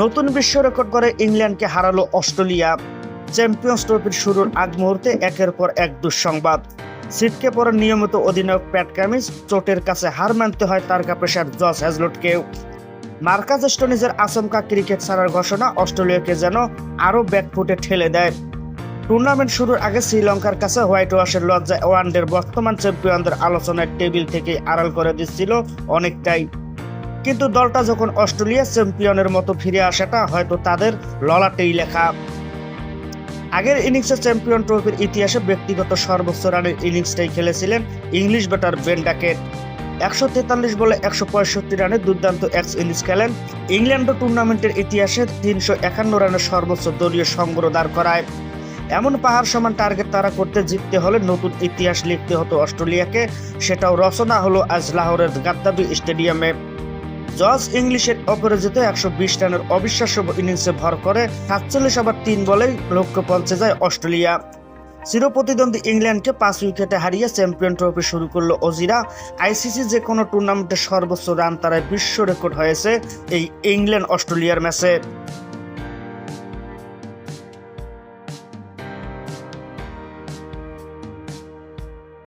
নতুন বিশ্ব রেকর্ড করে ইংল্যান্ডকে হারালো অস্ট্রেলিয়া। চ্যাম্পিয়ন্স ট্রফির শুরুর আগ মুহূর্তে একের পর এক দুঃসংবাদ। সিটকে পরে নিয়মিত অধিনায়ক প্যাট কামিজ চোটের কাছে হার মানতে হয় তারকা পেশার জস হ্যাজলটকেও। মার্কাজ স্টোনিজের আচমকা ক্রিকেট ছাড়ার ঘোষণা অস্ট্রেলিয়াকে যেন আরও ব্যাকফুটে ঠেলে দেয়। টুর্নামেন্ট শুরুর আগে শ্রীলঙ্কার কাছে হোয়াইট ওয়াশের লজ্জায় ওয়ানডের বর্তমান চ্যাম্পিয়নদের আলোচনার টেবিল থেকে আড়াল করে দিচ্ছিল অনেকটাই। কিন্তু দলটা যখন অস্ট্রেলিয়া চ্যাম্পিয়নের মতো ফিরে আসাটা হয়তো তাদের ললাটেই লেখা। আগের ইনিংসে চ্যাম্পিয়ন ট্রফির ইতিহাসে ব্যক্তিগত সর্বোচ্চ রানের ইনিংসটাই খেলেছিলেন ইংলিশ ব্যাটার বেন ডাকেট। একশো তেতাল্লিশ বলে একশো পঁয়ষট্টি রানে দুর্দান্ত এক্স ইনিংস খেলেন। ইংল্যান্ড টুর্নামেন্টের ইতিহাসে তিনশো একান্ন রানের সর্বোচ্চ দলীয় সংগ্রহ দাঁড় করায়। এমন পাহাড় সমান টার্গেট তারা করতে জিততে হলে নতুন ইতিহাস লিখতে হতো অস্ট্রেলিয়াকে। সেটাও রচনা হলো আজ লাহোরের গাদ্দাবি স্টেডিয়ামে। জর্জ ইংলিশের অপরাজিত একশো বিশ রানের অবিশ্বাস্য ইনিংসে ভর করে সাতচল্লিশ ওভার তিন বলেই লক্ষ্য পৌঁছে যায় অস্ট্রেলিয়া। চিরপ্রতিদ্বন্দ্বী ইংল্যান্ডকে পাঁচ উইকেটে হারিয়ে চ্যাম্পিয়ন ট্রফি শুরু করল অজিরা। আইসিসি যে কোনো টুর্নামেন্টে সর্বোচ্চ রান তারায় বিশ্ব রেকর্ড হয়েছে এই ইংল্যান্ড অস্ট্রেলিয়ার ম্যাচে।